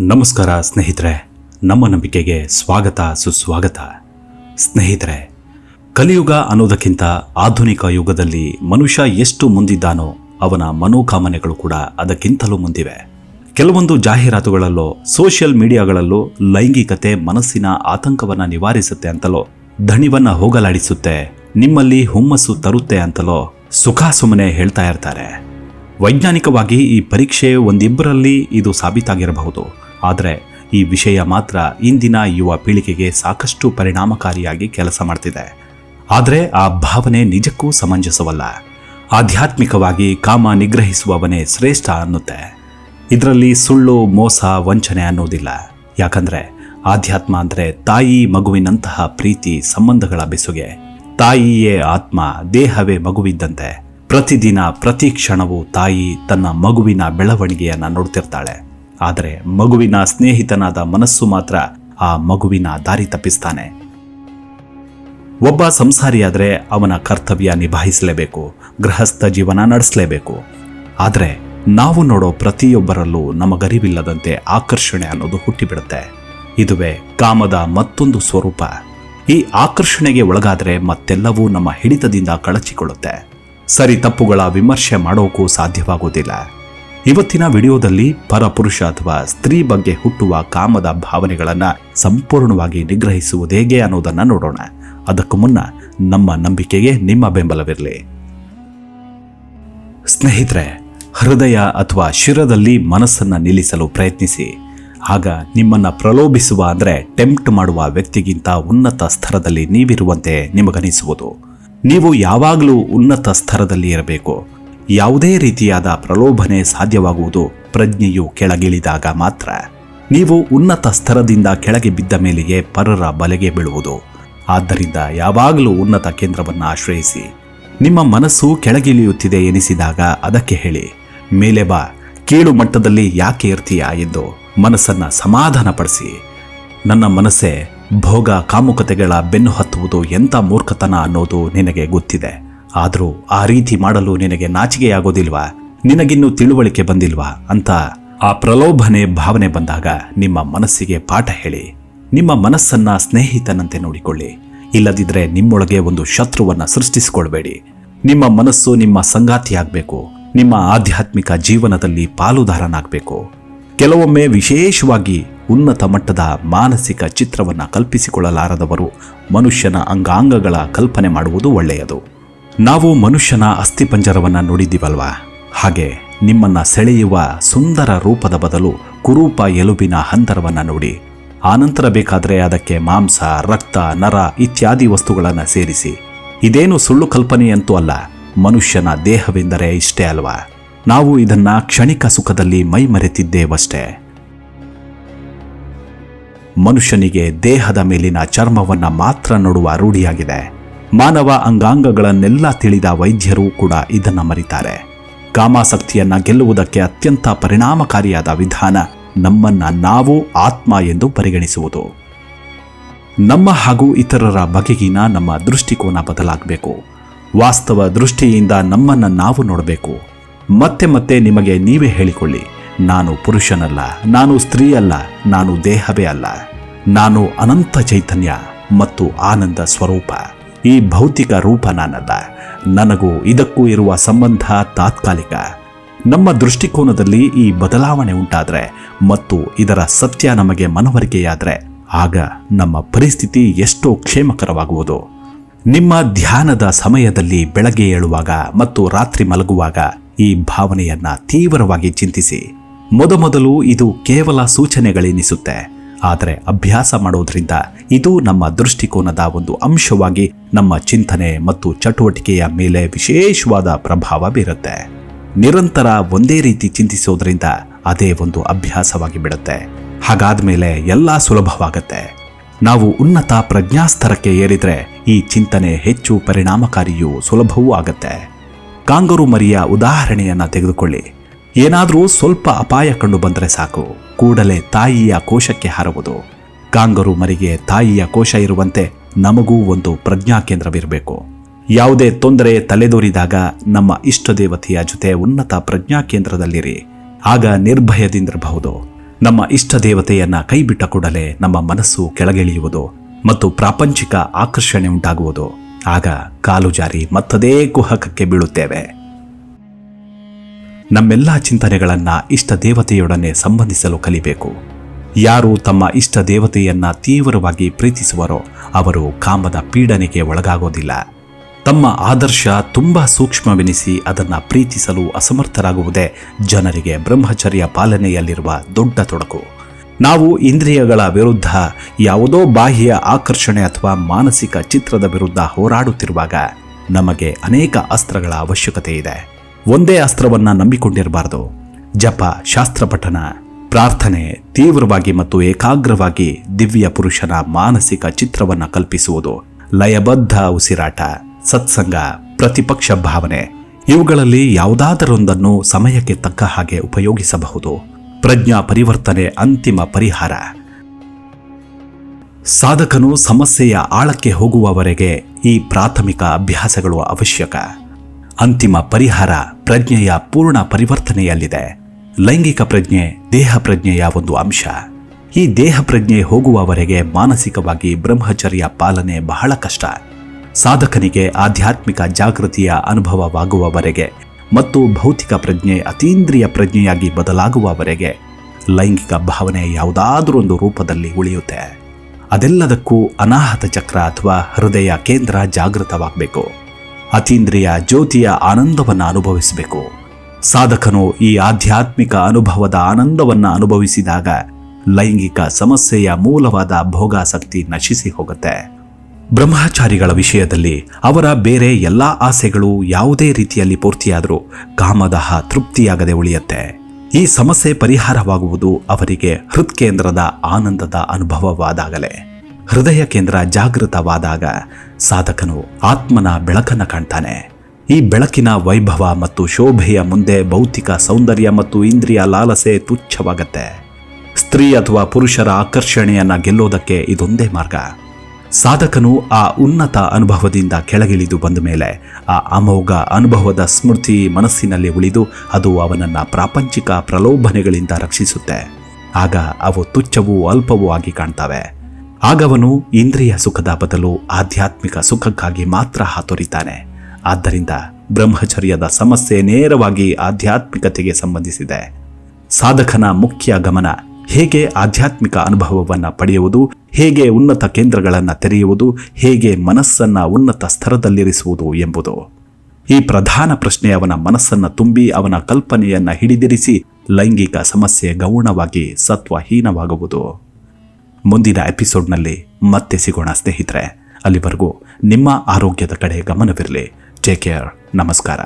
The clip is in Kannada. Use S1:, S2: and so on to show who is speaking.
S1: ನಮಸ್ಕಾರ ಸ್ನೇಹಿತರೆ, ನಮ್ಮ ನಂಬಿಕೆಗೆ ಸ್ವಾಗತ, ಸುಸ್ವಾಗತ. ಸ್ನೇಹಿತರೆ, ಕಲಿಯುಗ ಅನ್ನೋದಕ್ಕಿಂತ ಆಧುನಿಕ ಯುಗದಲ್ಲಿ ಮನುಷ್ಯ ಎಷ್ಟು ಮುಂದಿದ್ದಾನೋ ಅವನ ಮನೋಕಾಮನೆಗಳು ಕೂಡ ಅದಕ್ಕಿಂತಲೂ ಮುಂದಿವೆ. ಕೆಲವೊಂದು ಜಾಹೀರಾತುಗಳಲ್ಲೋ, ಸೋಷಿಯಲ್ ಮೀಡಿಯಾಗಳಲ್ಲೋ ಲೈಂಗಿಕತೆ ಮನಸ್ಸಿನ ಆತಂಕವನ್ನು ನಿವಾರಿಸುತ್ತೆ ಅಂತಲೋ ಧಣಿವನ್ನು ಹೋಗಲಾಡಿಸುತ್ತೆ, ನಿಮ್ಮಲ್ಲಿ ಹುಮ್ಮಸ್ಸು ತರುತ್ತೆ ಅಂತಲೋ ಸುಖ ಸುಮ್ಮನೆ ಹೇಳ್ತಾ ಇರ್ತಾರೆ. ವೈಜ್ಞಾನಿಕವಾಗಿ ಈ ಪರೀಕ್ಷೆ ಒಂದಿಬ್ಬರಲ್ಲಿ ಇದು ಸಾಬೀತಾಗಿರಬಹುದು. ಆದರೆ ಈ ವಿಷಯ ಮಾತ್ರ ಇಂದಿನ ಯುವ ಪೀಳಿಗೆಗೆ ಸಾಕಷ್ಟು ಪರಿಣಾಮಕಾರಿಯಾಗಿ ಕೆಲಸ ಮಾಡ್ತಿದೆ. ಆದರೆ ಆ ಭಾವನೆ ನಿಜಕ್ಕೂ ಸಮಂಜಸವಲ್ಲ. ಆಧ್ಯಾತ್ಮಿಕವಾಗಿ ಕಾಮ ನಿಗ್ರಹಿಸುವವನೇ ಶ್ರೇಷ್ಠ ಅನ್ನುತ್ತೆ. ಇದರಲ್ಲಿ ಸುಳ್ಳು, ಮೋಸ, ವಂಚನೆ ಅನ್ನೋದಿಲ್ಲ. ಯಾಕಂದ್ರೆ ಆಧ್ಯಾತ್ಮ ಅಂದರೆ ತಾಯಿ ಮಗುವಿನಂತಹ ಪ್ರೀತಿ, ಸಂಬಂಧಗಳ ಬೆಸುಗೆ. ತಾಯಿಯೇ ಆತ್ಮ, ದೇಹವೇ ಮಗುವಿದ್ದಂತೆ. ಪ್ರತಿದಿನ, ಪ್ರತಿ ಕ್ಷಣವೂ ತಾಯಿ ತನ್ನ ಮಗುವಿನ ಬೆಳವಣಿಗೆಯನ್ನ ನೋಡ್ತಿರ್ತಾಳೆ. ಆದರೆ ಮಗುವಿನ ಸ್ನೇಹಿತನಾದ ಮನಸ್ಸು ಮಾತ್ರ ಆ ಮಗುವಿನ ದಾರಿ ತಪ್ಪಿಸ್ತಾನೆ. ಒಬ್ಬ ಸಂಸಾರಿಯಾದರೆ ಅವನ ಕರ್ತವ್ಯ ನಿಭಾಯಿಸಲೇಬೇಕು, ಗೃಹಸ್ಥ ಜೀವನ ನಡೆಸಲೇಬೇಕು. ಆದರೆ ನಾವು ನೋಡೋ ಪ್ರತಿಯೊಬ್ಬರಲ್ಲೂ ನಮಗರಿವಿಲ್ಲದಂತೆ ಆಕರ್ಷಣೆ ಅನ್ನೋದು ಹುಟ್ಟಿಬಿಡುತ್ತೆ. ಇದುವೇ ಕಾಮದ ಮತ್ತೊಂದು ಸ್ವರೂಪ. ಈ ಆಕರ್ಷಣೆಗೆ ಒಳಗಾದರೆ ಮತ್ತೆಲ್ಲವೂ ನಮ್ಮ ಹಿಡಿತದಿಂದ ಕಳಚಿಕೊಳ್ಳುತ್ತೆ. ಸರಿ ತಪ್ಪುಗಳ ವಿಮರ್ಶೆ ಮಾಡೋಕ್ಕೂ ಸಾಧ್ಯವಾಗುವುದಿಲ್ಲ ಇವತ್ತಿನ ವಿಡಿಯೋದಲ್ಲಿ ಪರಪುರುಷ ಅಥವಾ ಸ್ತ್ರೀ ಬಗ್ಗೆ ಹುಟ್ಟುವ ಕಾಮದ ಭಾವನೆಗಳನ್ನು ಸಂಪೂರ್ಣವಾಗಿ ನಿಗ್ರಹಿಸುವುದೇಗೆ ಅನ್ನೋದನ್ನ ನೋಡೋಣ. ಅದಕ್ಕೂ ಮುನ್ನ ನಮ್ಮ ನಂಬಿಕೆಗೆ ನಿಮ್ಮ ಬೆಂಬಲವಿರಲಿ. ಸ್ನೇಹಿತರೆ, ಹೃದಯ ಅಥವಾ ಶಿರದಲ್ಲಿ ಮನಸ್ಸನ್ನ ನಿಲ್ಲಿಸಲು ಪ್ರಯತ್ನಿಸಿ. ಆಗ ನಿಮ್ಮನ್ನ ಪ್ರಲೋಭಿಸುವ ಅಂದರೆ ಟೆಂಪ್ಟ್ ಮಾಡುವ ವ್ಯಕ್ತಿಗಿಂತ ಉನ್ನತ ಸ್ತರದಲ್ಲಿ ನೀವಿರುವಂತೆ ನಿಮಗನಿಸುವುದು. ನೀವು ಯಾವಾಗಲೂ ಉನ್ನತ ಸ್ತರದಲ್ಲಿ ಇರಬೇಕು. ಯಾವುದೇ ರೀತಿಯಾದ ಪ್ರಲೋಭನೆ ಸಾಧ್ಯವಾಗುವುದು ಪ್ರಜ್ಞೆಯು ಕೆಳಗಿಳಿದಾಗ ಮಾತ್ರ. ನೀವು ಉನ್ನತ ಸ್ತರದಿಂದ ಕೆಳಗೆ ಬಿದ್ದ ಮೇಲೆಯೇ ಪರರ ಬಲೆಗೆ ಬೀಳುವುದು. ಆದ್ದರಿಂದ ಯಾವಾಗಲೂ ಉನ್ನತ ಕೇಂದ್ರವನ್ನು ಆಶ್ರಯಿಸಿ. ನಿಮ್ಮ ಮನಸ್ಸು ಕೆಳಗಿಳಿಯುತ್ತಿದೆ ಎನಿಸಿದಾಗ ಅದಕ್ಕೆ ಹೇಳಿ. ಮೇಲೆ ಬಾ, ಕೀಳು ಮಟ್ಟದಲ್ಲಿ ಯಾಕೆ ಇರ್ತೀಯಾ ಎಂದು ಮನಸ್ಸನ್ನು ಸಮಾಧಾನಪಡಿಸಿ. ನನ್ನ ಮನಸ್ಸೇ ಭೋಗ ಕಾಮುಕತೆಗಳ ಬೆನ್ನು ಹತ್ತುವುದು ಎಂಥ ಮೂರ್ಖತನ ಅನ್ನೋದು ನಿನಗೆ ಗೊತ್ತಿದೆ. ಆದರೂ ಆ ರೀತಿ ಮಾಡಲು ನಿನಗೆ ನಾಚಿಕೆಯಾಗೋದಿಲ್ವಾ? ನಿನಗಿನ್ನೂ ತಿಳುವಳಿಕೆ ಬಂದಿಲ್ವಾ ಅಂತ ಆ ಪ್ರಲೋಭನೆ ಭಾವನೆ ಬಂದಾಗ ನಿಮ್ಮ ಮನಸ್ಸಿಗೆ ಪಾಠ ಹೇಳಿ. ನಿಮ್ಮ ಮನಸ್ಸನ್ನ ಸ್ನೇಹಿತನಂತೆ ನೋಡಿಕೊಳ್ಳಿ. ಇಲ್ಲದಿದ್ರೆ ನಿಮ್ಮೊಳಗೆ ಒಂದು ಶತ್ರುವನ್ನ ಸೃಷ್ಟಿಸಿಕೊಳ್ಬೇಡಿ. ನಿಮ್ಮ ಮನಸ್ಸು ನಿಮ್ಮ ಸಂಗಾತಿಯಾಗಬೇಕು. ನಿಮ್ಮ ಆಧ್ಯಾತ್ಮಿಕ ಜೀವನದಲ್ಲಿ ಪಾಲುದಾರನಾಗಬೇಕು. ಕೆಲವೊಮ್ಮೆ ವಿಶೇಷವಾಗಿ ಉನ್ನತ ಮಟ್ಟದ ಮಾನಸಿಕ ಚಿತ್ರವನ್ನ ಕಲ್ಪಿಸಿಕೊಳ್ಳಲಾರದವರು ಮನುಷ್ಯನ ಅಂಗಾಂಗಗಳ ಕಲ್ಪನೆ ಮಾಡುವುದು ಒಳ್ಳೆಯದು. ನಾವು ಮನುಷ್ಯನ ಅಸ್ಥಿಪಂಜರವನ್ನು ನೋಡಿದ್ದೀವಲ್ವಾ? ಹಾಗೆ ನಿಮ್ಮನ್ನ ಸೆಳೆಯುವ ಸುಂದರ ರೂಪದ ಬದಲು ಕುರೂಪ ಎಲುಬಿನ ಹಂತರವನ್ನು ನೋಡಿ. ಆನಂತರ ಬೇಕಾದರೆ ಅದಕ್ಕೆ ಮಾಂಸ, ರಕ್ತ, ನರ ಇತ್ಯಾದಿ ವಸ್ತುಗಳನ್ನು ಸೇರಿಸಿ. ಇದೇನು ಸುಳ್ಳು ಕಲ್ಪನೆಯಂತೂ ಅಲ್ಲ, ಮನುಷ್ಯನ ದೇಹವೆಂದರೆ ಇಷ್ಟೇ ಅಲ್ವಾ? ನಾವು ಇದನ್ನ ಕ್ಷಣಿಕ ಸುಖದಲ್ಲಿ ಮೈಮರೆತಿದ್ದೇವಷ್ಟೇ. ಮನುಷ್ಯನಿಗೆ ದೇಹದ ಮೇಲಿನ ಚರ್ಮವನ್ನು ಮಾತ್ರ ನೋಡುವ ರೂಢಿಯಾಗಿದೆ. ಮಾನವ ಅಂಗಾಂಗಗಳನ್ನೆಲ್ಲ ತಿಳಿದ ವೈದ್ಯರು ಕೂಡ ಇದನ್ನು ಮರಿತಾರೆ. ಕಾಮಾಸಕ್ತಿಯನ್ನ ಗೆಲ್ಲುವುದಕ್ಕೆ ಅತ್ಯಂತ ಪರಿಣಾಮಕಾರಿಯಾದ ವಿಧಾನ ನಮ್ಮನ್ನ ನಾವು ಆತ್ಮ ಎಂದು ಪರಿಗಣಿಸುವುದು. ನಮ್ಮ ಹಾಗೂ ಇತರರ ಬಗೆಗಿನ ನಮ್ಮ ದೃಷ್ಟಿಕೋನ ಬದಲಾಗಬೇಕು. ವಾಸ್ತವ ದೃಷ್ಟಿಯಿಂದ ನಮ್ಮನ್ನ ನಾವು ನೋಡಬೇಕು. ಮತ್ತೆ ಮತ್ತೆ ನಿಮಗೆ ನೀವೇ ಹೇಳಿಕೊಳ್ಳಿ, ನಾನು ಪುರುಷನಲ್ಲ, ನಾನು ಸ್ತ್ರೀ ಅಲ್ಲ ನಾನು ದೇಹವೇ ಅಲ್ಲ. ನಾನು ಅನಂತ ಚೈತನ್ಯ ಮತ್ತು ಆನಂದ ಸ್ವರೂಪ. ಈ ಭೌತಿಕ ರೂಪ ನಾನಲ್ಲ. ನನಗೂ ಇದಕ್ಕೂ ಇರುವ ಸಂಬಂಧ ತಾತ್ಕಾಲಿಕ. ನಮ್ಮ ದೃಷ್ಟಿಕೋನದಲ್ಲಿ ಈ ಬದಲಾವಣೆ ಉಂಟಾದರೆ ಮತ್ತು ಇದರ ಸತ್ಯ ನಮಗೆ ಮನವರಿಕೆಯಾದರೆ ಆಗ ನಮ್ಮ ಪರಿಸ್ಥಿತಿ ಎಷ್ಟೋ ಕ್ಷೇಮಕರವಾಗುವುದು. ನಿಮ್ಮ ಧ್ಯಾನದ ಸಮಯದಲ್ಲಿ ಬೆಳಗ್ಗೆ ಏಳುವಾಗ ಮತ್ತು ರಾತ್ರಿ ಮಲಗುವಾಗ ಈ ಭಾವನೆಯನ್ನು ತೀವ್ರವಾಗಿ ಚಿಂತಿಸಿ. ಮೊದಮೊದಲು ಇದು ಕೇವಲ ಸೂಚನೆಗಳೆನಿಸುತ್ತೆ. ಆದರೆ ಅಭ್ಯಾಸ ಮಾಡೋದ್ರಿಂದ ಇದು ನಮ್ಮ ದೃಷ್ಟಿಕೋನದ ಒಂದು ಅಂಶವಾಗಿ ನಮ್ಮ ಚಿಂತನೆ ಮತ್ತು ಚಟುವಟಿಕೆಯ ಮೇಲೆ ವಿಶೇಷವಾದ ಪ್ರಭಾವ ಬೀರುತ್ತೆ. ನಿರಂತರ ಒಂದೇ ರೀತಿ ಚಿಂತಿಸೋದ್ರಿಂದ ಅದೇ ಒಂದು ಅಭ್ಯಾಸವಾಗಿ ಬಿಡುತ್ತೆ. ಹಾಗಾದ್ಮೇಲೆ ಎಲ್ಲ ಸುಲಭವಾಗತ್ತೆ. ನಾವು ಉನ್ನತ ಪ್ರಜ್ಞಾಸ್ತರಕ್ಕೆ ಏರಿದ್ರೆ ಈ ಚಿಂತನೆ ಹೆಚ್ಚು ಪರಿಣಾಮಕಾರಿಯೂ ಸುಲಭವೂ ಆಗತ್ತೆ. ಕಾಂಗರು ಮರಿಯ ಉದಾಹರಣೆಯನ್ನ ತೆಗೆದುಕೊಳ್ಳಿ. ಏನಾದರೂ ಸ್ವಲ್ಪ ಅಪಾಯ ಕಂಡು ಬಂದರೆ ಸಾಕು. ಕೂಡಲೇ ತಾಯಿಯ ಕೋಶಕ್ಕೆ ಹಾರುವುದು. ಕಾಂಗರು ಮರಿಗೆ ತಾಯಿಯ ಕೋಶ ಇರುವಂತೆ ನಮಗೂ ಒಂದು ಪ್ರಜ್ಞಾ ಕೇಂದ್ರವಿರಬೇಕು. ಯಾವುದೇ ತೊಂದರೆ ತಲೆದೋರಿದಾಗ ನಮ್ಮ ಇಷ್ಟ ದೇವತೆಯ ಜೊತೆ ಉನ್ನತ ಪ್ರಜ್ಞಾ ಕೇಂದ್ರದಲ್ಲಿರಿ. ಆಗ ನಿರ್ಭಯದಿಂದಿರಬಹುದು. ನಮ್ಮ ಇಷ್ಟ ದೇವತೆಯನ್ನ ಕೈಬಿಟ್ಟ ಕೂಡಲೇ ನಮ್ಮ ಮನಸ್ಸು ಕೆಳಗಿಳಿಯುವುದು ಮತ್ತು ಪ್ರಾಪಂಚಿಕ ಆಕರ್ಷಣೆ ಉಂಟಾಗುವುದು. ಆಗ ಕಾಲು ಜಾರಿ ಮತ್ತದೇ ಕುಹಕಕ್ಕೆ ಬೀಳುತ್ತೇವೆ. ನಮ್ಮೆಲ್ಲ ಚಿಂತನೆಗಳನ್ನು ಇಷ್ಟ ದೇವತೆಯೊಡನೆ ಸಂಬಂಧಿಸಲು ಕಲಿಬೇಕು. ಯಾರು ತಮ್ಮ ಇಷ್ಟ ದೇವತೆಯನ್ನು ತೀವ್ರವಾಗಿ ಪ್ರೀತಿಸುವರೋ ಅವರು ಕಾಮದ ಪೀಡನೆಗೆ ಒಳಗಾಗೋದಿಲ್ಲ. ತಮ್ಮ ಆದರ್ಶ ತುಂಬ ಸೂಕ್ಷ್ಮವೆನಿಸಿ ಅದನ್ನು ಪ್ರೀತಿಸಲು ಅಸಮರ್ಥರಾಗುವುದೇ ಜನರಿಗೆ ಬ್ರಹ್ಮಚರ್ಯ ಪಾಲನೆಯಲ್ಲಿರುವ ದೊಡ್ಡ ತೊಡಕು. ನಾವು ಇಂದ್ರಿಯಗಳ ವಿರುದ್ಧ ಯಾವುದೋ ಬಾಹ್ಯ ಆಕರ್ಷಣೆ ಅಥವಾ ಮಾನಸಿಕ ಚಿತ್ರದ ವಿರುದ್ಧ ಹೋರಾಡುತ್ತಿರುವಾಗ ನಮಗೆ ಅನೇಕ ಅಸ್ತ್ರಗಳ ಅವಶ್ಯಕತೆ ಇದೆ ಒಂದೇ ಅಸ್ತ್ರವನ್ನು ನಂಬಿಕೊಂಡಿರಬಾರದು. ಜಪ, ಶಾಸ್ತ್ರ ಪಠನ, ಪ್ರಾರ್ಥನೆ ತೀವ್ರವಾಗಿ ಮತ್ತು ಏಕಾಗ್ರವಾಗಿ ದಿವ್ಯ ಪುರುಷನ ಮಾನಸಿಕ ಚಿತ್ರವನ್ನ ಕಲ್ಪಿಸುವುದು ಲಯಬದ್ಧ ಉಸಿರಾಟ, ಸತ್ಸಂಗ, ಪ್ರತಿಪಕ್ಷ ಭಾವನೆ ಇವುಗಳಲ್ಲಿ ಯಾವುದಾದರೊಂದನ್ನು ಸಮಯಕ್ಕೆ ತಕ್ಕ ಹಾಗೆ ಉಪಯೋಗಿಸಬಹುದು. ಪ್ರಜ್ಞಾ ಪರಿವರ್ತನೆ ಅಂತಿಮ ಪರಿಹಾರ. ಸಾಧಕನು ಸಮಸ್ಯೆಯ ಆಳಕ್ಕೆ ಹೋಗುವವರೆಗೆ ಈ ಪ್ರಾಥಮಿಕ ಅಭ್ಯಾಸಗಳು ಅವಶ್ಯಕ. ಅಂತಿಮ ಪರಿಹಾರ ಪ್ರಜ್ಞೆಯ ಪೂರ್ಣ ಪರಿವರ್ತನೆಯಲ್ಲಿದೆ. ಲೈಂಗಿಕ ಪ್ರಜ್ಞೆ, ದೇಹ ಪ್ರಜ್ಞೆಯ ಒಂದು ಅಂಶ. ಈ ದೇಹ ಪ್ರಜ್ಞೆ ಹೋಗುವವರೆಗೆ ಮಾನಸಿಕವಾಗಿ ಬ್ರಹ್ಮಚರ್ಯ ಪಾಲನೆ ಬಹಳ ಕಷ್ಟ. ಸಾಧಕನಿಗೆ ಆಧ್ಯಾತ್ಮಿಕ ಜಾಗೃತಿಯ ಅನುಭವವಾಗುವವರೆಗೆ ಮತ್ತು ಭೌತಿಕ ಪ್ರಜ್ಞೆ ಅತೀಂದ್ರಿಯ ಪ್ರಜ್ಞೆಯಾಗಿ ಬದಲಾಗುವವರೆಗೆ ಲೈಂಗಿಕ ಭಾವನೆ ಯಾವುದಾದರೊಂದು ರೂಪದಲ್ಲಿ ಉಳಿಯುತ್ತೆ. ಅದೆಲ್ಲದಕ್ಕೂ ಅನಾಹತ ಚಕ್ರ ಅಥವಾ ಹೃದಯ ಕೇಂದ್ರ ಜಾಗೃತವಾಗಬೇಕು. ಅತೀಂದ್ರಿಯ ಜ್ಯೋತಿಯ ಆನಂದವನ್ನು ಅನುಭವಿಸಬೇಕು. ಸಾಧಕನು ಈ ಆಧ್ಯಾತ್ಮಿಕ ಅನುಭವದ ಆನಂದವನ್ನು ಅನುಭವಿಸಿದಾಗ ಲೈಂಗಿಕ ಸಮಸ್ಯೆಯ ಮೂಲವಾದ ಭೋಗಾಸಕ್ತಿ ನಶಿಸಿ ಹೋಗುತ್ತೆ. ಬ್ರಹ್ಮಚಾರಿಗಳ ವಿಷಯದಲ್ಲಿ ಅವರ ಬೇರೆ ಎಲ್ಲ ಆಸೆಗಳು ಯಾವುದೇ ರೀತಿಯಲ್ಲಿ ಪೂರ್ತಿಯಾದರೂ ಕಾಮದಹ ತೃಪ್ತಿಯಾಗದೆ ಉಳಿಯುತ್ತೆ. ಈ ಸಮಸ್ಯೆ ಪರಿಹಾರವಾಗುವುದು ಅವರಿಗೆ ಹೃತ್ಕೇಂದ್ರದ ಆನಂದದ ಅನುಭವವಾದಾಗಲೇ. ಹೃದಯ ಕೇಂದ್ರ ಜಾಗೃತವಾದಾಗ ಸಾಧಕನು ಆತ್ಮನ ಬೆಳಕನ್ನು ಕಾಣ್ತಾನೆ. ಈ ಬೆಳಕಿನ ವೈಭವ ಮತ್ತು ಶೋಭೆಯ ಮುಂದೆ ಭೌತಿಕ ಸೌಂದರ್ಯ ಮತ್ತು ಇಂದ್ರಿಯ ಲಾಲಸೆ ತುಚ್ಛವಾಗತ್ತೆ. ಸ್ತ್ರೀ ಅಥವಾ ಪುರುಷರ ಆಕರ್ಷಣೆಯನ್ನು ಗೆಲ್ಲೋದಕ್ಕೆ ಇದೊಂದೇ ಮಾರ್ಗ. ಸಾಧಕನು ಆ ಉನ್ನತ ಅನುಭವದಿಂದ ಕೆಳಗಿಳಿದು ಬಂದ ಮೇಲೆ ಆ ಅಮೋಘ ಅನುಭವದ ಸ್ಮೃತಿ ಮನಸ್ಸಿನಲ್ಲಿ ಉಳಿದು ಅದು ಅವನನ್ನು ಪ್ರಾಪಂಚಿಕ ಪ್ರಲೋಭನೆಗಳಿಂದ ರಕ್ಷಿಸುತ್ತೆ. ಆಗ ಅವು ತುಚ್ಛವೂ ಅಲ್ಪವೂ ಆಗಿ ಕಾಣ್ತವೆ. ಆಗವನು ಇಂದ್ರಿಯ ಸುಖದ ಬದಲು ಆಧ್ಯಾತ್ಮಿಕ ಸುಖಕ್ಕಾಗಿ ಮಾತ್ರ ಹಾತೊರಿತಾನೆ. ಆದ್ದರಿಂದ ಬ್ರಹ್ಮಚರ್ಯದ ಸಮಸ್ಯೆ ನೇರವಾಗಿ ಆಧ್ಯಾತ್ಮಿಕತೆಗೆ ಸಂಬಂಧಿಸಿದೆ. ಸಾಧಕನ ಮುಖ್ಯ ಗಮನ ಹೇಗೆ ಆಧ್ಯಾತ್ಮಿಕ ಅನುಭವವನ್ನು ಪಡೆಯುವುದು, ಹೇಗೆ ಉನ್ನತ ಕೇಂದ್ರಗಳನ್ನು ತೆರೆಯುವುದು, ಹೇಗೆ ಮನಸ್ಸನ್ನು ಉನ್ನತ ಸ್ತರದಲ್ಲಿರಿಸುವುದು ಎಂಬುದು. ಈ ಪ್ರಧಾನ ಪ್ರಶ್ನೆ ಅವನ ಮನಸ್ಸನ್ನು ತುಂಬಿ ಅವನ ಕಲ್ಪನೆಯನ್ನು ಹಿಡಿದಿರಿಸಿ ಲೈಂಗಿಕ ಸಮಸ್ಯೆ ಗೌಣವಾಗಿ ಸತ್ವಹೀನವಾಗುವುದು. ಮುಂದಿನ ಎಪಿಸೋಡ್ನಲ್ಲಿ ಮತ್ತೆ ಸಿಗೋಣ ಸ್ನೇಹಿತರೆ. ಅಲ್ಲಿವರೆಗೂ ನಿಮ್ಮ ಆರೋಗ್ಯದ ಕಡೆ ಗಮನವಿರಲಿ. ಟೇಕ್ ಕೇರ್ ನಮಸ್ಕಾರ.